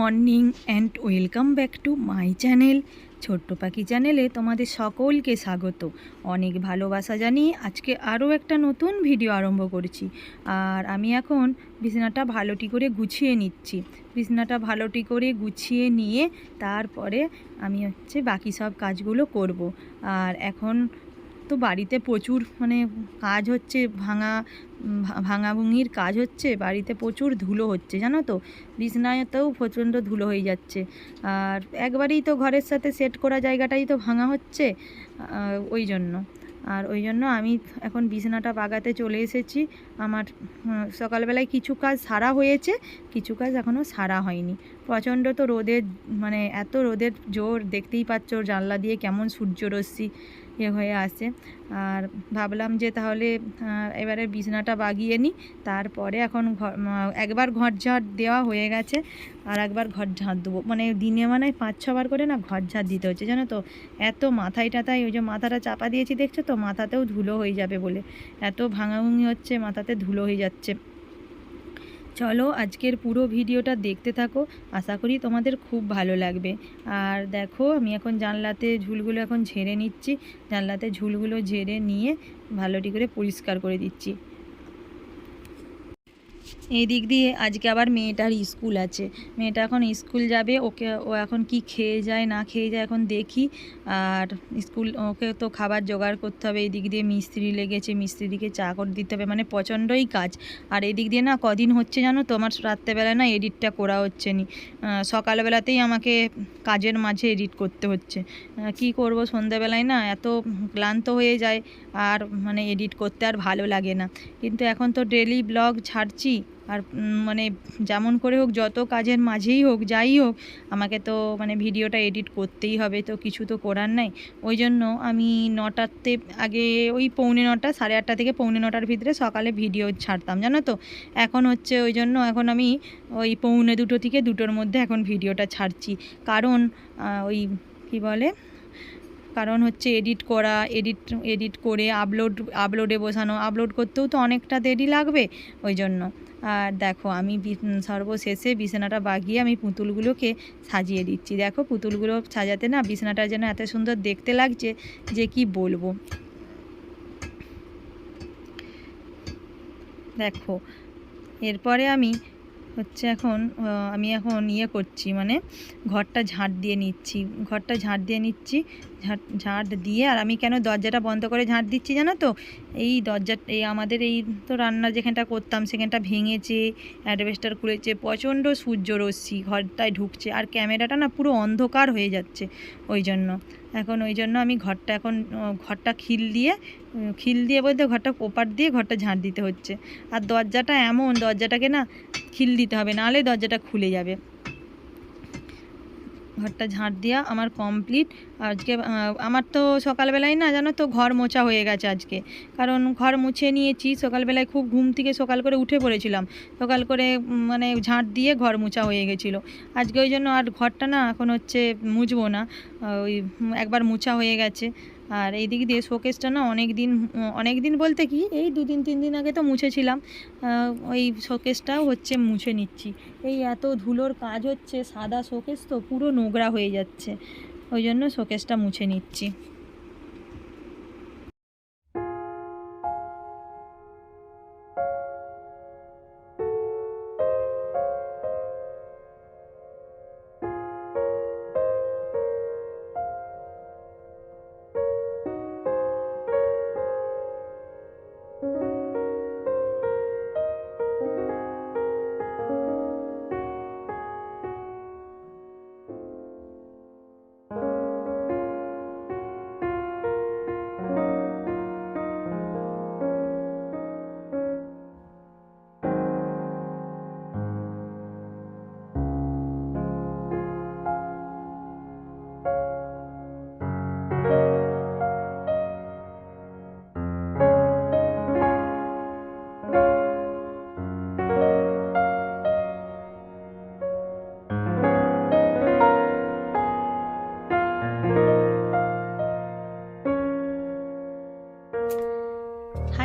Morning and welcome back to my channel. ছোট্ট পাখি চ্যানেলে তোমাদের সকলকে স্বাগত। অনেক ভালোবাসা জানিয়ে আজকে আরও একটা নতুন ভিডিও আরম্ভ করছি। আর আমি এখন বিছানাটা ভালোটি করে গুছিয়ে নিচ্ছি। বিছানাটা ভালোটি করে গুছিয়ে নিয়ে তারপরে আমি হচ্ছে বাকি সব কাজগুলো করব। আর এখন তো বাড়িতে প্রচুর মানে কাজ হচ্ছে, ভাঙা ভাঙাভুঙির কাজ হচ্ছে, বাড়িতে প্রচুর ধুলো হচ্ছে, জানো তো? বিছনাতেও প্রচণ্ড ধুলো হয়ে যাচ্ছে। আর একবারেই তো ঘরের সাথে সেট করা জায়গাটাই তো ভাঙা হচ্ছে ওই জন্য। আর ওই জন্য আমি এখন বিছানাটা বাগাতে চলে এসেছি। আমার সকালবেলায় কিছু কাজ সারা হয়েছে, কিছু কাজ এখনও সারা হয়নি। প্রচণ্ড তো রোদের মানে এত রোদের জোর, দেখতেই পাচ্ছ জানলা দিয়ে কেমন সূর্যরশ্মি। এ হয়ে আসে আর ভাবলাম যে তাহলে এবারে বিছানাটা বাগিয়ে নিই তারপরে এখন একবার ঘর ঝাড় দেওয়া হয়ে গেছে আর একবার ঘর ঝাড় দেবো। মানে দিনে মানে পাঁচ ছবার করে না ঘর ঝাড় দিতে হচ্ছে, জানো তো? এত মাথায় টাথায় ওই যে মাথাটা চাপা দিয়েছি, দেখছ তো? মাথাতেও ধুলো হয়ে যাবে বলে। এত ভাঙাভুঙি হচ্ছে, মাথাতে ধুলো হয়ে যাচ্ছে। চলো আজকের পুরো ভিডিওটা দেখতে থাকো। আশা করি তোমাদের খুব ভালো লাগবে। আর দেখো, আমি এখন জানলাতে ঝুলগুলো এখন ঝেড়ে নিচ্ছি। জানলাতে ঝুলগুলো ঝেড়ে নিয়ে ভালোটি করে পরিষ্কার করে দিচ্ছি। এই দিক দিয়ে আজকে আবার মেয়েটার স্কুল আছে। মেয়েটা এখন স্কুল যাবে, ওকে, ও এখন কি খেয়ে যায়, না খেয়ে যায় এখন দেখি। আর স্কুল, ওকে তো খাবার জোগাড় করতে হবে, এই দিক দিয়ে মিস্ত্রি লেগেছে মিস্ত্রিদিকে চা করে দিতে হবে মানে প্রচণ্ডই কাজ। আর এই দিক দিয়ে না কদিন হচ্ছে জানো তো, আমার রাত্রেবেলায় না এডিটটা করা হচ্ছে নি। সকালবেলাতেই আমাকে কাজের মাঝে এডিট করতে হচ্ছে। কি করব, সন্ধ্যাবেলায় না এত ক্লান্ত হয়ে যায়, আর মানে এডিট করতে আর ভালো লাগে না। কিন্তু এখন তো ডেলি ব্লগ ছাড়ছি আর মানে যেমন করে হোক, যত কাজের মাঝেই হোক, যাই হোক, আমাকে তো মানে ভিডিওটা এডিট করতেই হবে, তো কিছু তো করার নাই। ওই জন্য আমি নটাতে, আগে ওই পৌনে নটা, সাড়ে আটটা থেকে পৌনে নটার ভিতরে সকালে ভিডিও ছাড়তাম, জানো তো? এখন হচ্ছে ওই জন্য এখন আমি ওই পৌনে দুটো থেকে দুটোর মধ্যে এখন ভিডিওটা ছাড়ছি। কারণ ওই, কি বলে? কারণ হচ্ছে এডিট করা এডিট এডিট করে আপলোড আপলোডে বসানো আপলোড করতেও তো অনেকটা দেরি লাগবে ওই জন্য। আর দেখো আমি সর্বশেষে বিছানাটা বাগিয়ে আমি পুতুলগুলোকে সাজিয়ে দিচ্ছি। দেখো পুতুলগুলো সাজাতে না বিছানাটা যেন এত সুন্দর দেখতে লাগছে যে কি বলব। দেখো, এরপরে আমি হচ্ছে এখন আমি এখন ইয়ে করছি মানে ঘরটা ঝাঁট দিয়ে নিচ্ছি। ঘরটা ঝাঁট দিয়ে নিচ্ছি, ঝাঁট ঝাঁট দিয়ে, আর আমি কেন দরজাটা বন্ধ করে ঝাঁট দিচ্ছি জানো তো? এই দরজা, এই আমাদের এই তো রান্না যেখানটা করতাম, সেখানটা ভেঙেছে, অ্যাডভেস্টার খুলেছে, প্রচণ্ড সূর্য রশ্মি ঘরটায় ঢুকছে, আর ক্যামেরাটা না পুরো অন্ধকার হয়ে যাচ্ছে ওই জন্য। এখন ওই জন্য আমি ঘরটা এখন, ঘরটা খিল দিয়ে খিল দিয়ে বলতে ঘরটা ওপার দিয়ে ঘরটা ঝাঁট দিতে হচ্ছে। আর দরজাটা এমন, দরজাটাকে না খিল দিতে হবে, নাহলে দরজাটা খুলে যাবে। ঘরটা ঝাঁট দেওয়া আমার কমপ্লিট আজকে আমার তো সকালবেলায় না জানো তো ঘর মোছা হয়ে গেছে আজকে। কারণ ঘর মুছে নিয়েছি, সকালবেলায় খুব ঘুম থেকে সকাল করে উঠে পড়েছিলাম। সকাল করে মানে ঝাঁট দিয়ে ঘর মোছা হয়ে গেছিল। আজকে ওই জন্য আর ঘরটা না এখন হচ্ছে মুছবো না। ওই, একবার মোছা হয়ে গেছে। আর এই দিক দিয়ে শোকেসটা না অনেক দিন অনেক দিন বলতে কি, এই দুদিন, তিন দিন আগে তো মুছেছিলাম। ওই শোকেসটাও হচ্ছে মুছে নিচ্ছি। এই এত ধুলোর কাজ হচ্ছে, সাদা শোকেস তো পুরো নোংরা হয়ে যাচ্ছে। ওই জন্য শোকেসটা মুছে নিচ্ছি।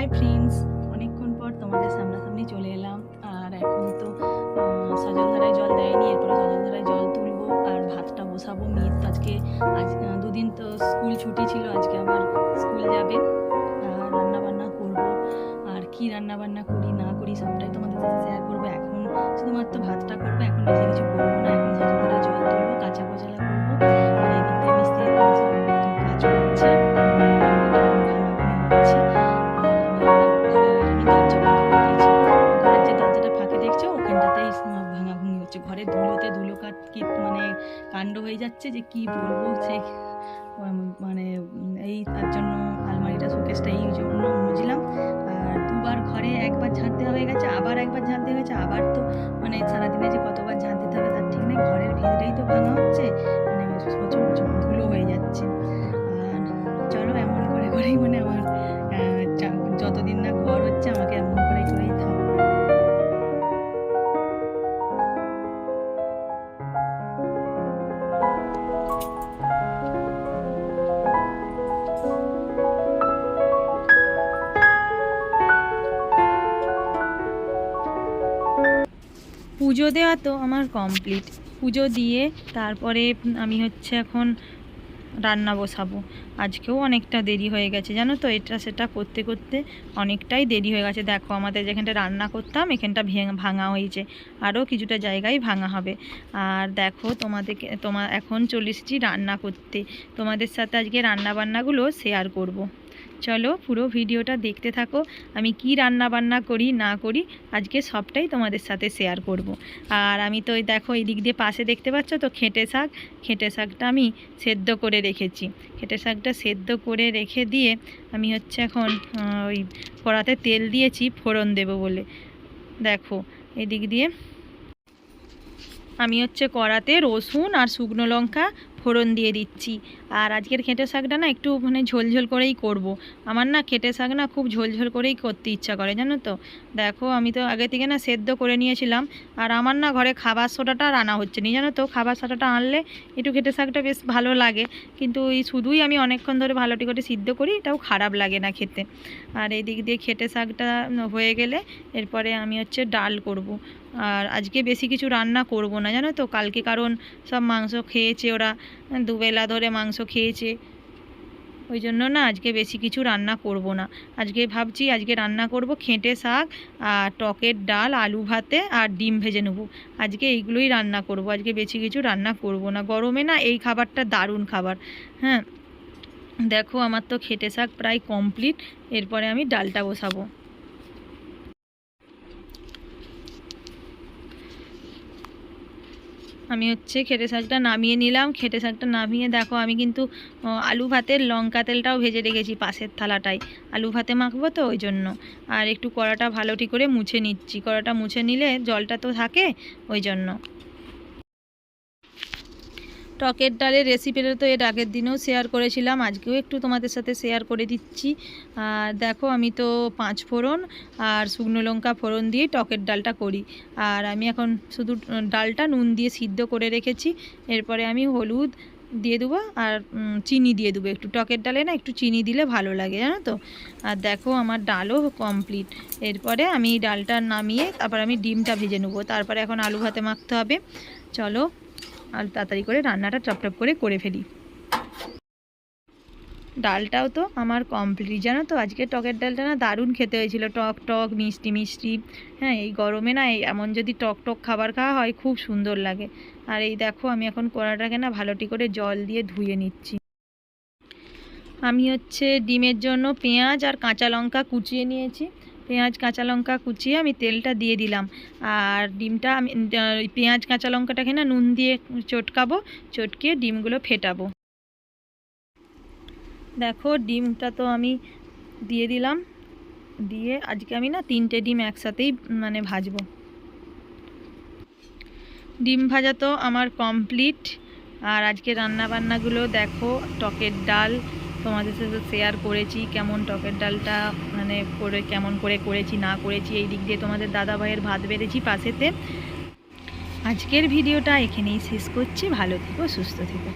হাই ফ্রেন্ডস, অনেকক্ষণ পর তোমাদের সামনাসামনি চলে এলাম। আর এখন তো সজলধারায় জল দেয়নি, এরপরে সজলধারায় জল তুলবো আর ভাতটা বসাবো। মেয়ের তো আজকে, আজ দুদিন তো স্কুল ছুটি ছিল, আজকে আবার স্কুল যাবে। আর রান্নাবান্না করব। আর কি রান্নাবান্না করি না করি, সবটাই তোমাদের সাথে শেয়ার করব। এখন শুধুমাত্র ভাতটা করব, এখন বেশি কিছু করব না। কি মানে কাণ্ড হয়ে যাচ্ছে যে কি বলব সে মানে এই তার জন্য আলমারিটা শোকেসটা এই জন্য মুছলাম। আর দুবার ঘরে একবার ঝাঁটতে হয়ে গেছে, আবার একবার ঝাঁটতে হয়েছে, আবার তো মানে সারাদিনে যে কতবার ঝাঁট দিতে হবে তার ঠিক নেই, ঘরের ভিতরেই তো ভাঙা হচ্ছে মানে প্রচুর ধুলো হয়ে যাচ্ছে। আর চলো এমন করে করেই মানে আমার পুজো দেওয়া তো আমার কমপ্লিট পুজো দিয়ে তারপরে আমি হচ্ছে এখন রান্না বসাবো। আজকেও অনেকটা দেরি হয়ে গেছে, জানো তো? এটা সেটা করতে করতে অনেকটাই দেরি হয়ে গেছে। দেখো, আমাদের যেখানটা রান্না করতাম, এখানটা ভেঙে হয়েছে। আরও কিছুটা জায়গায় ভাঙা হবে। আর দেখো তোমাদেরকে তোমার এখন চলে রান্না করতে। তোমাদের সাথে আজকে রান্না বান্নাগুলো শেয়ার করব। চলো পুরো ভিডিওটা দেখতে থাকো। আমি কি রান্না বান্না করি, না করি, আজকে সবটাই তোমাদের সাথে শেয়ার করব। আর আমি তো দেখো এই দিক দিয়ে পাশে দেখতে পাচ্ছ তো খেঁটে শাক। খেঁটে শাকটা আমি সেদ্ধ করে রেখেছি। খেঁটে শাকটা সেদ্ধ করে রেখে দিয়ে আমি হচ্ছে এখন ওই কড়াতে তেল দিয়েছি, ফোড়ন দেব বলে। দেখো এদিক দিয়ে আমি হচ্ছে কড়াতে রসুন আর শুকনো লঙ্কা ফোড়ন দিয়ে দিচ্ছি। আর আজকের খেঁটে শাকটা না একটু মানে ঝোলঝোল করেই করব। আমার না খেঁটে শাক না খুব ঝোলঝোল করেই করতে ইচ্ছা করে, জানো তো? দেখো, আমি তো আগে থেকে না সেদ্ধ করে নিয়েছিলাম। আর আমার না ঘরে খাবার সোডাটা আর আনা হচ্ছে না, জানো তো? খাবার সোডাটা আনলে একটু খেঁটে শাকটা বেশ ভালো লাগে। কিন্তু এই শুধুই আমি অনেকক্ষণ ধরে ভালোটি করে সিদ্ধ করি, এটাও খারাপ লাগে না খেতে। আর এই দিক দিয়ে খেটে শাকটা হয়ে গেলে এরপরে আমি হচ্ছে ডাল করব। আর আজকে বেশি কিছু রান্না করব না, জানো তো? কালকে কারণ সব মাংস খেয়েছে ওরা, দুবেলা ধরে মাংস খেয়েছে। ওই জন্য না আজকে বেশি কিছু রান্না করব না। আজকে ভাবছি আজকে রান্না করব খেঁটে শাক আর টকের ডাল, আলু ভাতে আর ডিম ভেজে নেব। আজকে এইগুলোই রান্না করব, আজকে বেশি কিছু রান্না করব না। গরমে না এই খাবারটা দারুণ খাবার হ্যাঁ? দেখো আমার তো খেটে শাক প্রায় কমপ্লিট এরপরে আমি ডালটা বসাবো। আমি হচ্ছে খেটে শাকটা নামিয়ে নিলাম। খেটে শাকটা নামিয়ে দেখো, আমি কিন্তু আলু ভাতের লঙ্কা তেলটাও ভেজে রেখেছি পাশের থালাটায়। আলু ভাতে মাখবো তো ওই জন্য। আর একটু কড়াটা ভালোটি করে মুছে নিচ্ছি। কড়াটা মুছে নিলে জলটা তো থাকে ওই জন্য। টকের ডালের রেসিপিটা তো এর আগের দিনেও শেয়ার করেছিলাম, আজকেও একটু তোমাদের সাথে শেয়ার করে দিচ্ছি। আর দেখো, আমি তো পাঁচ ফোড়ন আর শুকনো লঙ্কা ফোড়ন দিয়ে টকের ডালটা করি। আর আমি এখন শুধু ডালটা নুন দিয়ে সিদ্ধ করে রেখেছি। এরপরে আমি হলুদ দিয়ে দেবো আর চিনি দিয়ে দেবো। একটু টকের ডালে না একটু চিনি দিলে ভালো লাগে, জানো তো? আর দেখো, আমার ডালও কমপ্লিট এরপরে আমি ডালটা নামিয়ে তারপর আমি ডিমটা ভেজে নেব। তারপরে এখন আলু ভাতে মাখতে হবে। চলো আর তাড়াতাড়ি করে রান্নাটা টপটপ করে করে ফেলি। ডালটাও তো আমার কমপ্লিট জানো তো? আজকে টকের ডালটা না দারুণ খেতে হয়েছিল। টক টক, মিষ্টি মিষ্টি। হ্যাঁ এই গরমে না এমন যদি টক টক খাবার খাওয়া হয়, খুব সুন্দর লাগে। আর এই দেখো, আমি এখন কড়াটাকে না ভালোটি করে জল দিয়ে ধুয়ে নিচ্ছি। আমি হচ্ছে ডিমের জন্য পেঁয়াজ আর কাঁচা লঙ্কা কুচিয়ে নিয়েছি। পেঁয়াজ, কাঁচা লঙ্কা কুচিয়ে আমি তেলটা দিয়ে দিলাম। আর ডিমটা আমি পেঁয়াজ, কাঁচা লঙ্কাটাকে না নুন দিয়ে চটকাবো, চটকিয়ে ডিমগুলো ফেটাবো। দেখো, ডিমটা তো আমি দিয়ে দিলাম। দিয়ে আজকে আমি না তিনটে ডিম একসাথেই মানে ভাজবো। ডিম ভাজা তো আমার কমপ্লিট। আর আজকে রান্না বান্নাগুলো দেখো, টকের ডাল তোমাদের সাথে শেয়ার করেছি কেমন টকের ডালটা মানে করে কেমন করে করেছি, না করেছি, এই দিক দিয়ে তোমাদের দাদা ভাইয়ের ভাত বেড়েছি পাশেতে। আজকের ভিডিওটা এখানেই শেষ করছি, ভালো থেকো, সুস্থ থেকো।